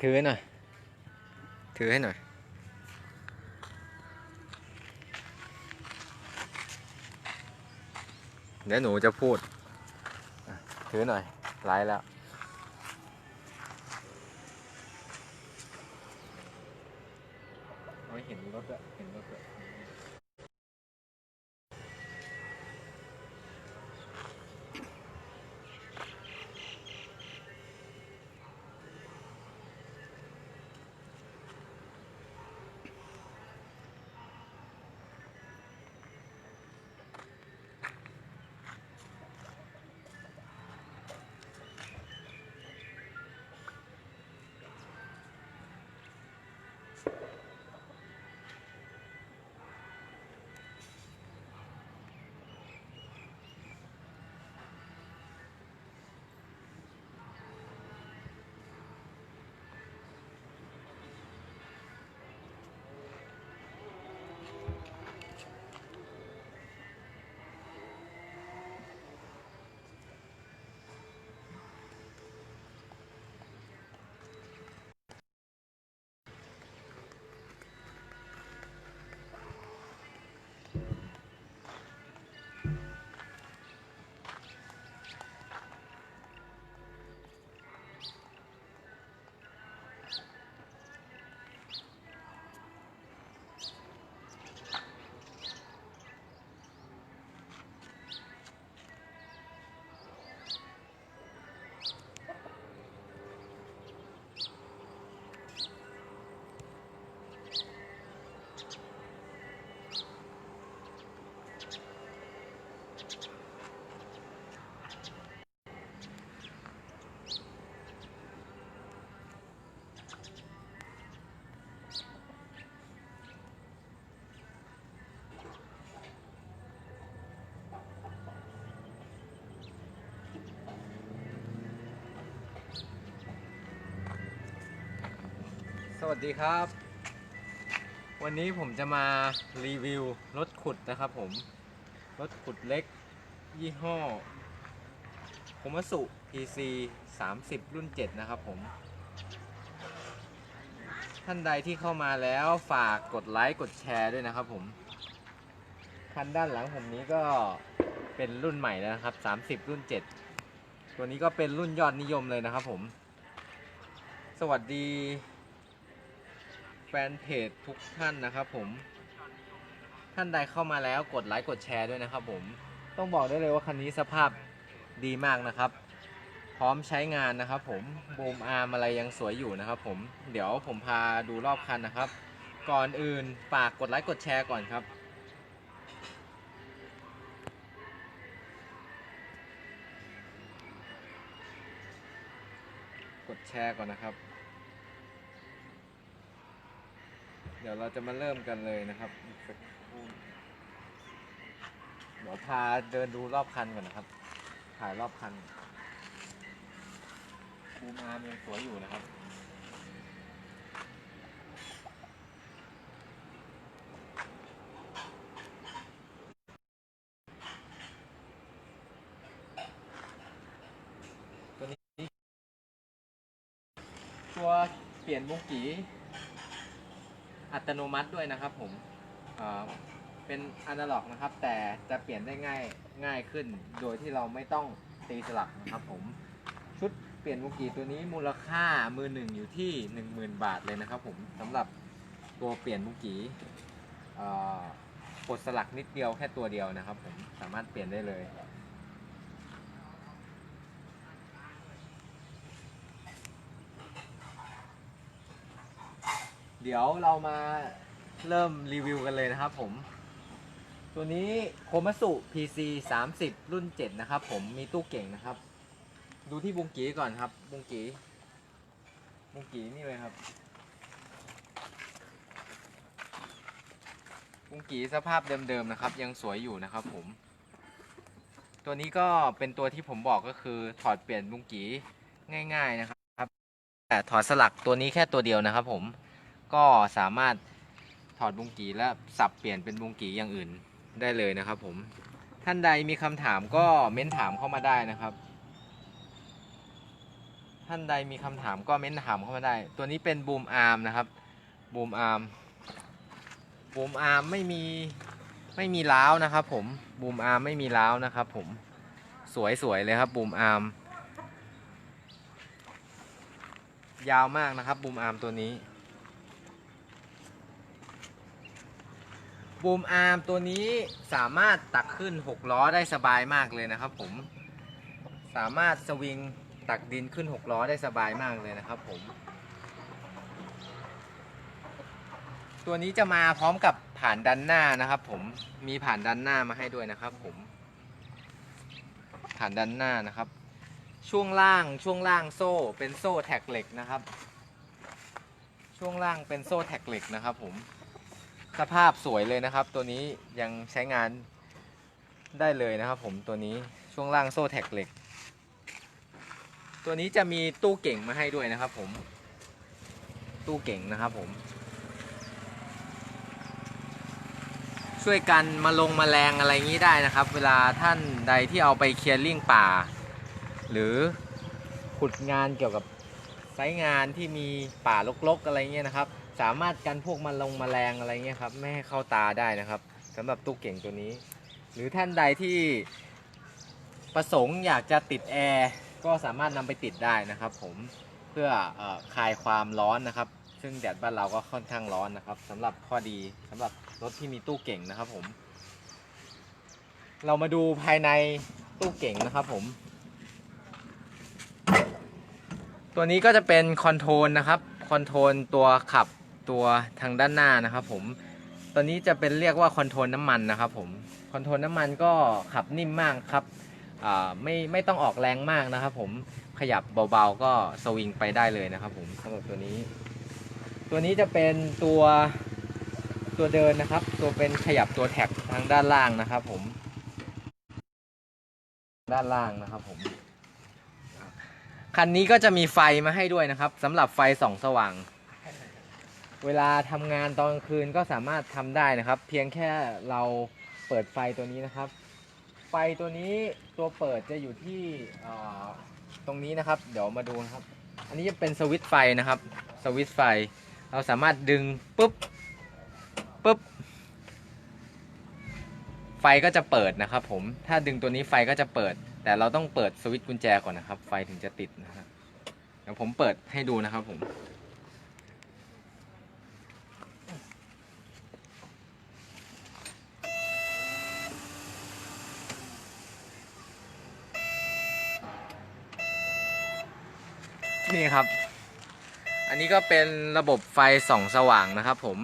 ถือให้หน่อย ถือให้หน่อย เดี๋ยวหนูจะพูด ถือหน่อยไลฟ์แล้ว วัสดีครับ วันนี้ผมจะมารีวิวรถขุดนะครับผม รถขุดเล็ก ยี่ห้อโคมัสุ PC 30 รุ่น 7 นะครับผม ท่านใดที่เข้ามาแล้วฝากกดไลค์ กดแชร์ด้วยนะครับผมคันด้านหลังผมนี้ก็เป็นรุ่นใหม่แล้วนะครับ 30 รุ่น 7 ตัวนี้ก็เป็นรุ่นยอดนิยมเลยนะครับผม สวัสดี นเพจทุกท่านนะครับผม ท่านใดเข้ามาแล้วกดไลค์กดแชร์ด้วยนะครับผม ต้องบอกได้เลยว่าคันนี้สภาพดีมากนะครับ พร้อมใช้งานนะครับผมบูมอาร์มอะไรยังสวยอยู่นะครับผม เดี๋ยวผมพาดูรอบคันนะครับ ก่อนอื่นฝากกดไลค์กดแชร์ก่อนครับกดแชร์ก่อนนะครับ ดี๋ยวเราจะมาเริ่มกันเลยนะครับเดี๋ยวพาเดินดูรอบคันก่อนนะครับ ถ่ายรอบคันบูมาร์มยังสวยอยู่นะครับตัวนี้ตัวเปลี่ยนมุงกี อัตโนมัติด้วยนะครับผมเป็นอนาล็อกนะครับ แต่จะเปลี่ยนได้ง่ายง่ายขึ้น โดยที่เราไม่ต้องตีสลักนะครับผมชุดเปลี่ยนมุกีตัวนี้มูลค่ามือหนึ่งอยู่ที่ 10,000 บาทเลยนะครับผมสำหรับตัวเปลี่ยนมุกีกดสลักนิดเดียวแค่ตัวเดียวนะครับผมสามารถเปลี่ยนได้เลย เดี๋ยวเรามาเริ่มรีวิวกันเลยนะครับผม ตัวนี้โคมัสุ PC 30 รุ่น 7 นะครับผมมีตู้เก่งนะครับ ดูที่บุงกีก่อนครับ บุงกีบุงกีนี่เลยครับ บุงกีสภาพเดิมๆนะครับ ยังสวยอยู่นะครับผม ตัวนี้ก็เป็นตัวที่ผมบอกก็คือถอดเปลี่ยนบุงกีง่าย ๆนะครับแต่ถอดสลักตัวนี้แค่ตัวเดียวนะครับผม ก็สามารถถอดบุงกีและสับเปลี่ยนเป็นบุงกีอย่างอื่นได้เลยนะครับผมท่านใดมีคำถามก็เม้นถามเข้ามาได้นะครับ ท่านใดมีคำถามก็เม้นถามเข้ามาได้ ตัวนี้เป็นบูมอาร์มนะครับบูมอาร์มบูมอาร์มไม่มีไม่มีล้าวนะครับ ผมบูมอาร์มไม่มีล้าวนะครับ ผมสวยๆเลยครับบูมอาร์มยาวมากนะครับบูมอาร์มตัวนี้ บูมอาร์มตัวนี้สามารถตักขึ้น 6 ล้อได้สบายมากเลยนะครับผม สามารถสวิงตักดินขึ้น 6 ล้อได้สบายมากเลยนะครับผม ตัวนี้จะมาพร้อมกับผ่านดันหน้านะครับผม มีผ่านดันหน้ามาให้ด้วยนะครับผม ผ่านดันหน้านะครับ ช่วงล่างช่วงล่างโซ่เป็นโซ่แท็กเหล็กนะครับ ช่วงล่างเป็นโซ่แท็กเหล็กนะครับผม สภาพสวยเลยนะครับ ตัวนี้ยังใช้งานได้เลยนะครับ ผมตัวนี้ช่วงล่างโซ่แท็กเหล็ก ตัวนี้จะมีตู้เก่งมาให้ด้วยนะครับ ผม ตู้เก่งนะครับผม ช่วยกันมาลงมาแรงอะไรงี้ได้นะครับ เวลาท่านใดที่เอาไปเคลียร์ลิ่งป่า หรือขุดงานเกี่ยวกับไซงานที่มีป่ารกๆอะไรเงี้ยนะครับ สามารถกันพวกมาลงมแมลงอะไรเงี้ยครับไม่ให้เข้าตาได้นะครับสำหรับตู้เก่งตัวนี้ หรือท่านใดที่ประสงค์อยากจะติดแอร์ก็สามารถนำไปติดได้นะครับ ผมเพื่อออคลายความร้อนนะครับ ซึ่งแดดบ้านเราก็ค่อนข้างร้อนนะครับสำหรับข้อดีสำหรับรถที่มีตู้เก่งนะครับผม เรามาดูภายในตู้เก่งนะครับผมตัวนี้ก็จะเป็นคอนโทรลนะครับ คอนโทรลตัวขับ ตัวทางด้านหน้านะครับผมตัวนี้จะเป็นเรียกว่าคอนโทรลน้ำมันนะครับผมคอนโทรลน้ำมันก็ขับนิ่มมากครับไม่ไม่ต้องออกแรงมากนะครับผมขยับเบาๆก็สวิงไปได้เลยนะครับผมสำหรับตัวนี้ ตัวนี้จะเป็นตัวตัวเดินนะครับ ตัวเป็นขยับตัวแท็กทางด้านล่างนะครับผม ด้านล่างนะครับผมคันนี้ก็จะมีไฟมาให้ด้วยนะครับสำหรับไฟส่องสว่าง เวลาทำงานตอนกลางคืนก็สามารถทำได้นะครับ เพียงแค่เราเปิดไฟตัวนี้นะครับ ไฟตัวนี้ตัวเปิดจะอยู่ที่ตรงนี้นะครับ เดี๋ยวมาดูนะครับ อันนี้จะเป็นสวิตช์ไฟนะครับ สวิตช์ไฟ เราสามารถดึงปุ๊บปุ๊บไฟก็จะเปิดนะครับ ผม ถ้าดึงตัวนี้ไฟก็จะเปิด แต่เราต้องเปิดสวิตช์กุญแจก่อนนะครับ ไฟถึงจะติดนะครับ เดี๋ยวผมเปิดให้ดูนะครับผม นี่ครับ อันนี้ก็เป็นระบบไฟส่องสว่างนะครับ ผม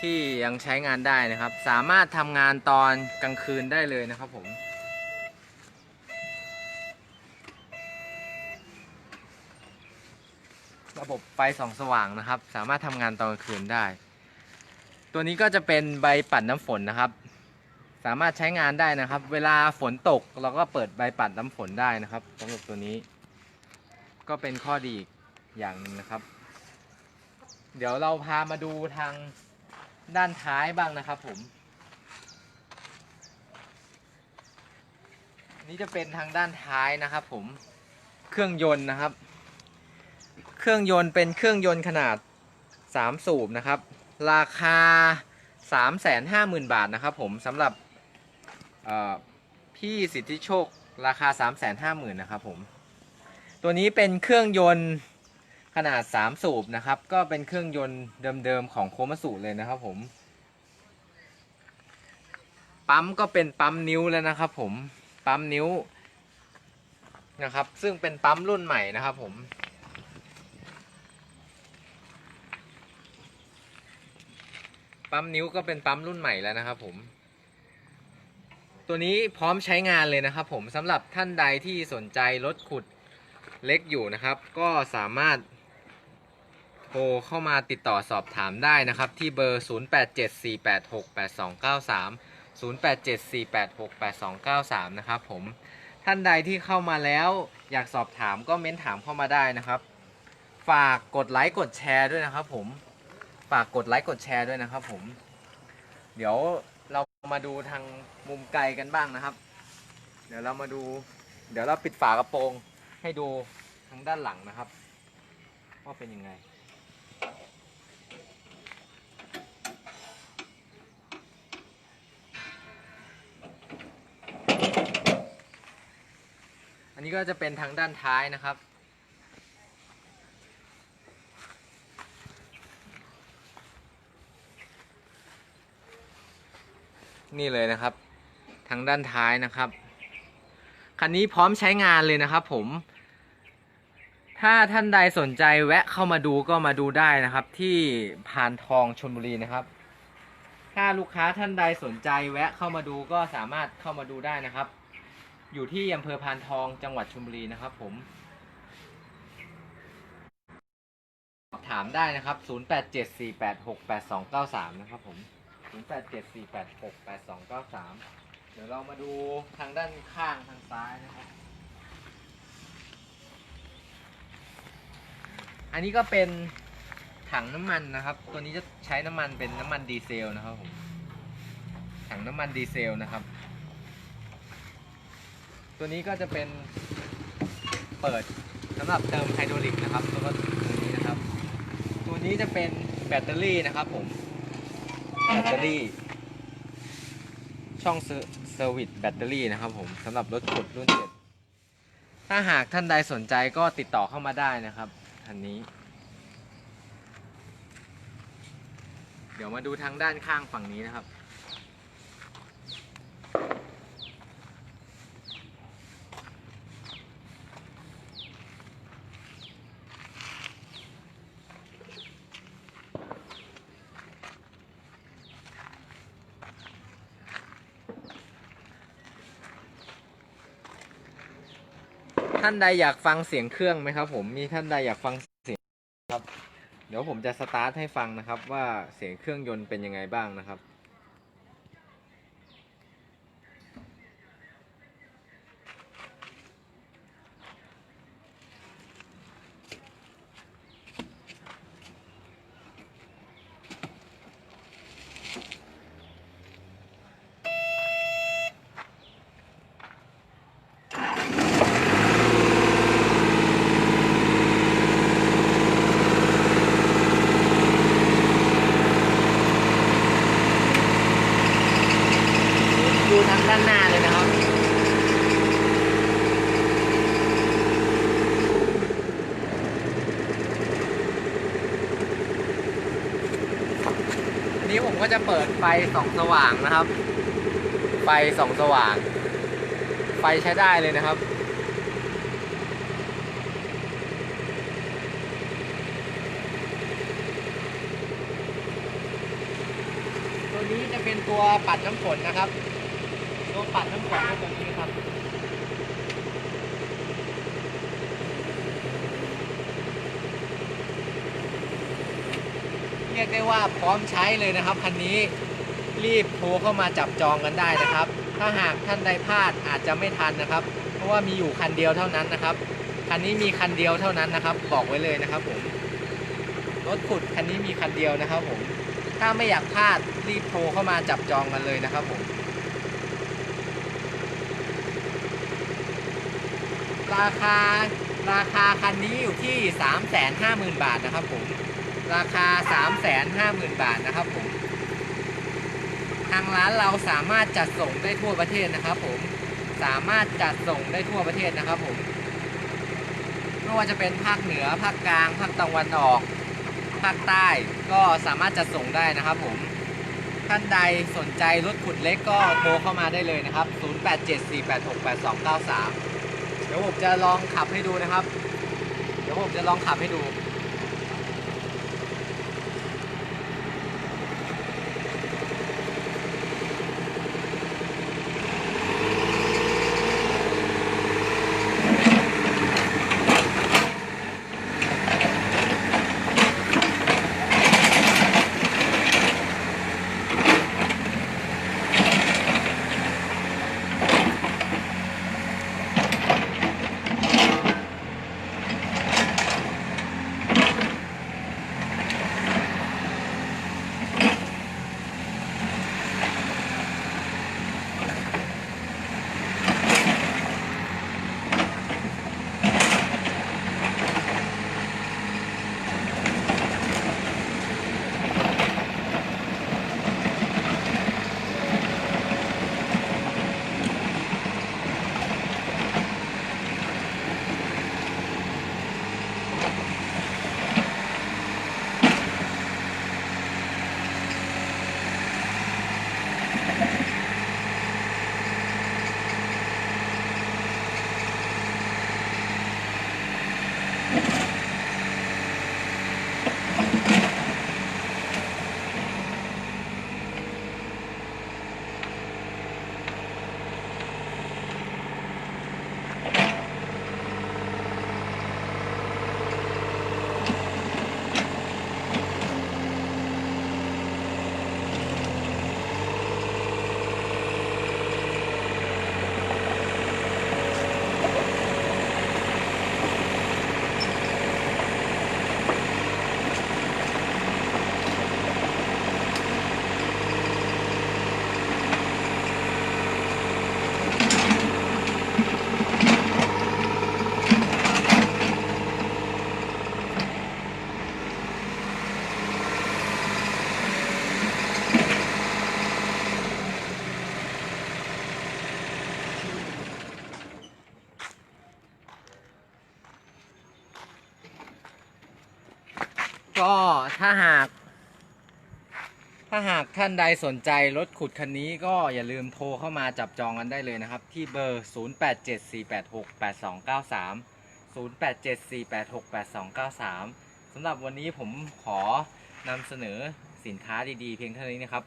ที่ยังใช้งานได้นะครับ สามารถทำงานตอนกลางคืนได้เลยนะครับผม ระบบไฟส่องสว่างนะครับ สามารถทำงานตอนกลางคืนได้ ตัวนี้ก็จะเป็นใบปัดน้ำฝนนะครับ สามารถใช้งานได้นะครับ เวลาฝนตกเราก็เปิดใบปัดน้ำฝนได้นะครับสำหรับตัวนี้ ก็เป็นข้อดีอย่างหนึ่งนะครับ เดี๋ยวเราพามาดูทางด้านท้ายบ้างนะครับผม นี่จะเป็นทางด้านท้ายนะครับผม เครื่องยนต์นะครับ เครื่องยนต์เป็นเครื่องยนต์ขนาด 3 สูบนะครับ ราคา 350,000 บาทนะครับผมสำหรับพี่สิทธิโชคราคา 350,000นะครับผม ตัวนี้เป็นเครื่องยนต์ขนาด 3 สูบนะครับ ก็เป็นเครื่องยนต์เดิมๆของโคมัสุเลยนะครับผม ปั๊มก็เป็นปั๊มนิ้วแล้วนะครับ ผม ปั๊มนิ้วนะครับ ซึ่งเป็นปั๊มรุ่นใหม่นะครับผมปั๊มนิ้วก็เป็นปั๊มรุ่นใหม่แล้วนะครับผม ตัวนี้พร้อมใช้งานเลยนะครับผมสำหรับท่านใดที่สนใจรถขุด เล็กอยู่นะครับ ก็สามารถโทรเข้ามาติดต่อสอบถามได้นะครับ ที่เบอร์ 0874868293 0874868293 นะครับผมท่านใดที่เข้ามาแล้วอยากสอบถามก็เม้นถามเข้ามาได้นะครับ ฝากกดไลค์กดแชร์ด้วยนะครับผมฝากกดไลค์กดแชร์ด้วยนะครับผมเดี๋ยวเรามาดูทางมุมไกลกันบ้างนะครับ เดี๋ยวเรามาดู เดี๋ยวเราปิดฝากระโปรง ให้ดูทางด้านหลังนะครับว่าเป็นยังไง อันนี้ก็จะเป็นทางด้านท้ายนะครับนี่เลยนะครับ ทางด้านท้ายนะครับ คันนี้พร้อมใช้งานเลยนะครับผม ถ้าท่านใดสนใจแวะเข้ามาดูก็มาดูได้นะครับ ที่พานทองชนบุรีนะครับ ถ้าลูกค้าท่านใดสนใจแวะเข้ามาดูก็สามารถเข้ามาดูได้นะครับ อยู่ที่อำเภอพานทองจังหวัดชลบุรีนะครับ ผม ถามได้นะครับ 0874868293 นะครับผม 0874868293 เดี๋ยวเรามาดูทางด้านข้างทางซ้ายนะครับ อันนี้ก็เป็นถังน้ำมันนะครับ ตัวนี้จะใช้น้ำมันเป็นน้ำมันดีเซลนะครับผมถังน้ำมันดีเซลนะครับ ตัวนี้ก็จะเป็นเปิดสำหรับเติมไฮดรอลิกนะครับแล้วก็ตัวนี้นะครับ ตัวนี้จะเป็นแบตเตอรี่นะครับผมแบตเตอรี่ ช่องเซอร์วิสแบตเตอรี่นะครับผมสำหรับรถขุดรุ่นเจ็ดถ้าหากท่านใดสนใจก็ติดต่อเข้ามาได้นะครับ คันนี้ เดี๋ยวมาดูทางด้านข้างฝั่งนี้นะครับ ท่านใดอยากฟังเสียงเครื่องไหมครับ ผมมีท่านใดอยากฟังเสียงครับ เดี๋ยวผมจะสตาร์ทให้ฟังนะครับ ว่าเสียงเครื่องยนต์เป็นยังไงบ้างนะครับ ดูทางด้านหน้าเลยนะครับ อั นี้ผมก็จะเปิดไฟสองสว่างนะครับ ไฟสองสว่าง ไฟใช้ได้เลยนะครับ ตัวนี้จะเป็นตัวปัดน้ำฝนนะครับ ตัวปัดน้ำฝนก็ตัวนี้ครับ เรียกได้ว่าพร้อมใช้เลยนะครับคันนี้รีบโทรเข้ามาจับจองกันได้นะครับ ถ้าหากท่านใดพลาดอาจจะไม่ทันนะครับ เพราะว่ามีอยู่คันเดียวเท่านั้นนะครับคันนี้มีคันเดียวเท่านั้นนะครับ บอกไว้เลยนะครับผมรถขุดคันนี้มีคันเดียวนะครับผมถ้าไม่อยากพลาดรีบโทรเข้ามาจับจองกันเลยนะครับผมราคาราคาคันนี้อยู่ที่ 350,000 บาทนะครับผม ราคา 350,000 บาทนะครับผม ทางร้านเราสามารถจัดส่งได้ทั่วประเทศนะครับผม สามารถจัดส่งได้ทั่วประเทศนะครับผม ไม่ว่าจะเป็นภาคเหนือ ภาคกลาง ภาคตะวันออก ภาคใต้ ก็สามารถจัดส่งได้นะครับผม ท่านใดสนใจรถขุดเล็กก็โทรเข้ามาได้เลยนะครับ 0874868293 เดี๋ยวผมจะลองขับให้ดูนะครับ เดี๋ยวผมจะลองขับให้ดู ก็ถ้าหาก ถ้าหากท่านใดสนใจรถขุดคันนี้ก็อย่าลืมโทรเข้ามาจับจองกันได้เลยนะครับ ที่เบอร์ 0874868293 0874868293 สำหรับวันนี้ผมขอนำเสนอสินค้าดีๆ เพียงเท่านี้นะครับ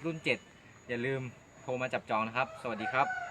30 รุ่น 7 อย่าลืมโทรมาจับจองนะครับ สวัสดีครับ